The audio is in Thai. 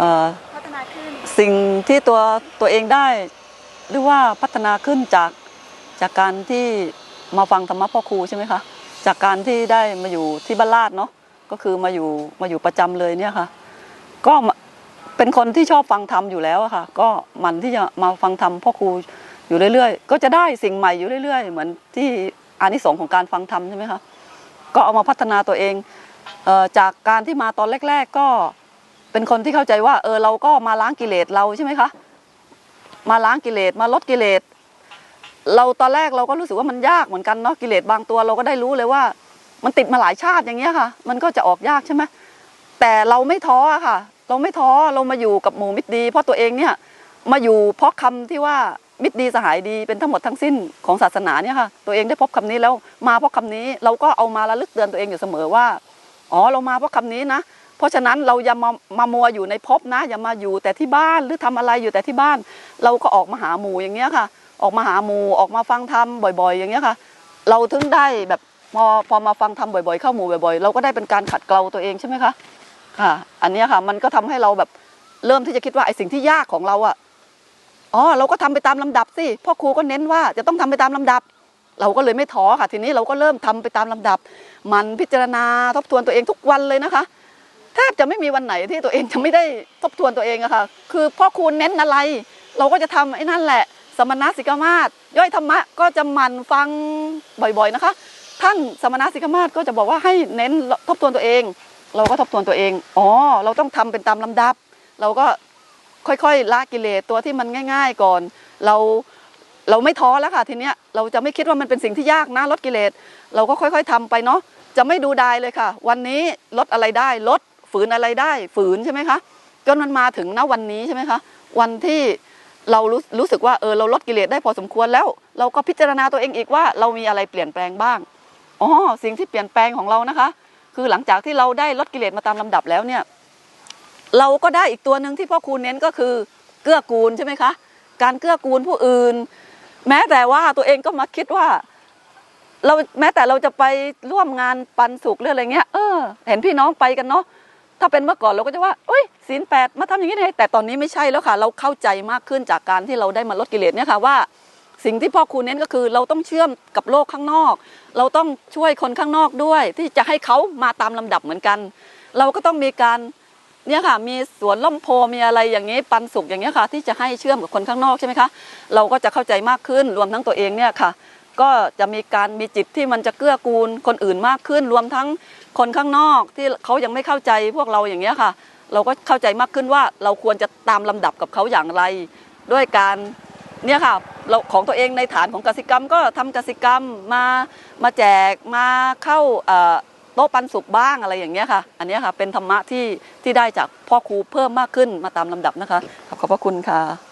เอ่อพัฒนาขึ้นสิ่งที่ตัวตัวเองได้ หรือว่าพัฒนาขึ้นจากจากการที่มาฟังธรรมะพ่อครูใช่ไหมคะจากการที่ได้มาอยู่ที่บ้านลาดเนาะก็คือมาอยู่มาอยู่ประจำเลยเนี่ยค่ะ ก็มาเป็นคนที่ชอบฟังธรรมอยู่แล้วอะค่ะ ก็หมันที่จะมาฟังธรรมพ่อครูอยู่เรื่อยๆ ก็จะได้สิ่งใหม่อยู่เรื่อยๆ เหมือนที่อานิสงส์ของการฟังธรรมใช่ไหมคะก็เอามาพัฒนาตัวเองเอ่อจากการที่มาตอนแรก ๆ ก็ เป็นคนที่เข้าใจว่าเออเราก็มาล้างกิเลสเราใช่ไหมคะ มาล้างกิเลสมาลดกิเลสเราตอนแรกเราก็รู้สึกว่ามันยากเหมือนกันเนาะกิเลสบางตัวเราก็ได้รู้เลยว่า มันติดมาหลายชาติอย่างเงี้ยค่ะ มันก็จะออกยากใช่ไหมแต่เราไม่ท้อค่ะ เราไม่ท้อเรามาอยู่กับหมู่มิตรดี เพราะตัวเองเนี่ยมาอยู่เพราะคำที่ว่ามิตรดีสหายดีเป็นทั้งหมดทั้งสิ้นของศาสนาเนี่ยค่ะ ตัวเองได้พบคำนี้แล้วมาเพราะคำนี้เราก็เอามาระลึกเตือนตัวเองอยู่เสมอว่าอ๋อเรามาเพราะคำนี้นะ เพราะฉะนั้นเราอย่ามามามัวอยู่ในภพนะ อย่ามาอยู่แต่ที่บ้านหรือทำอะไรอยู่แต่ที่บ้าน เราก็ออกมาหาหมู่อย่างเงี้ยค่ะ ออกมาหาหมู่ออกมาฟังธรรมบ่อย ๆ อย่างเงี้ยค่ะ เราถึงได้แบบพอพอมาฟังธรรมบ่อยๆ เข้าหมู่บ่อยๆ เราก็ได้เป็นการขัดเกลาตัวเองใช่ไหมคะค่ะ อันนี้ค่ะมันก็ทำให้เราแบบเริ่มที่จะคิดว่าไอ้สิ่งที่ยากของเราอะอ๋อเราก็ทำไปตามลำดับสิพ่อครูก็เน้นว่าจะต้องทำไปตามลำดับ เราก็เลยไม่ท้อค่ะ ทีนี้เราก็เริ่มทำไปตามลำดับ มันพิจารณาทบทวนตัวเองทุกวันเลยนะคะ ทบจะไม่มีวันไหนที่ตัวเองจะไม่ได้ทบทวนตัวเองอะค่ะ คือพ่อครูเน้นอะไร เราก็จะทำไอ้นั่นแหละ สมณะสิกมาศย่อยธรรมะก็จะหมั่นฟังบ่อยๆนะคะ ท่านสมณะสิกมาศก็จะบอกว่าให้เน้นทบทวนตัวเอง เราก็ทบทวนตัวเอง อ๋อ เราต้องทำเป็นตามลำดับ เราก็ค่อยๆละกิเลสตัวที่มันง่าย ๆ ก่อน เราเราไม่ท้อแล้วค่ะทีเนี้ยเราจะไม่คิดว่ามันเป็นสิ่งที่ยากนะลดกิเลส เราก็ค่อยๆทำไปเนาะจะไม่ดูดายเลยค่ะ วันนี้ลดอะไรได้ลด ฝืนอะไรได้ฝืนใช่ไหมคะจนมันมาถึงณวันนี้ใช่ไหมคะวันที่เรารู้รู้สึกว่าเออเราลดกิเลสได้พอสมควรแล้ว เราก็พิจารณาตัวเองอีกว่า เรามีอะไรเปลี่ยนแปลงบ้างอ๋อสิ่งที่เปลี่ยนแปลงของเรานะคะ คือหลังจากที่เราได้ลดกิเลสมาตามลำดับแล้วเนี่ยเราก็ได้อีกตัวหนึ่งที่พ่อครูเน้นก็คือเกื้อกูลใช่ไหมคะการเกื้อกูลผู้อื่น แม้แต่ว่าตัวเองก็มาคิดว่า เราแม้แต่เราจะไปร่วมงานปันสุขหรืออะไรเงี้ยเออ เห็นพี่น้องไปกันเนาะ ถ้าเป็นเมื่อก่อนเราก็จะว่าเอ้ยศีลแปดมาทำอย่างนี้ได้ไงแต่ตอนนี้ไม่ใช่แล้วค่ะ เราเข้าใจมากขึ้นจากการที่เราได้มาลดกิเลสเนี่ยค่ะว่า สิ่งที่พ่อครูเน้นก็คือ เราต้องเชื่อมกับโลกข้างนอก เราต้องช่วยคนข้างนอกด้วย ที่จะให้เขามาตามลำดับเหมือนกัน เราก็ต้องมีการเนี่ยค่ะมีสวนล่มโพมีอะไรอย่างนี้ปันสุขอย่างเงี้ค่ะ ที่จะให้เชื่อมกับคนข้างนอกใช่ไหมคะเราก็จะเข้าใจมากขึ้นรวมทั้งตัวเองเนี่ยค่ะ ก็จะมีการมีจิตที่มันจะเกื้อกูลคนอื่นมากขึ้น รวมทั้งคนข้างนอกที่เขายังไม่เข้าใจพวกเราอย่างเงี้ยค่ะ เราก็เข้าใจมากขึ้นว่าเราควรจะตามลำดับกับเขาอย่างไร ด้วยการเนี่ยค่ะเราของตัวเองในฐานของกสิกรรมก็ทำกสิกรรมมามาแจกมาเข้าโต๊ะปันสุขบ้างอะไรอย่างเงี้ยค่ะ อันนี้ค่ะเป็นธรรมะที่ที่ได้จากพ่อครูเพิ่มมากขึ้นมาตามลำดับนะคะขอบพระคุณค่ะ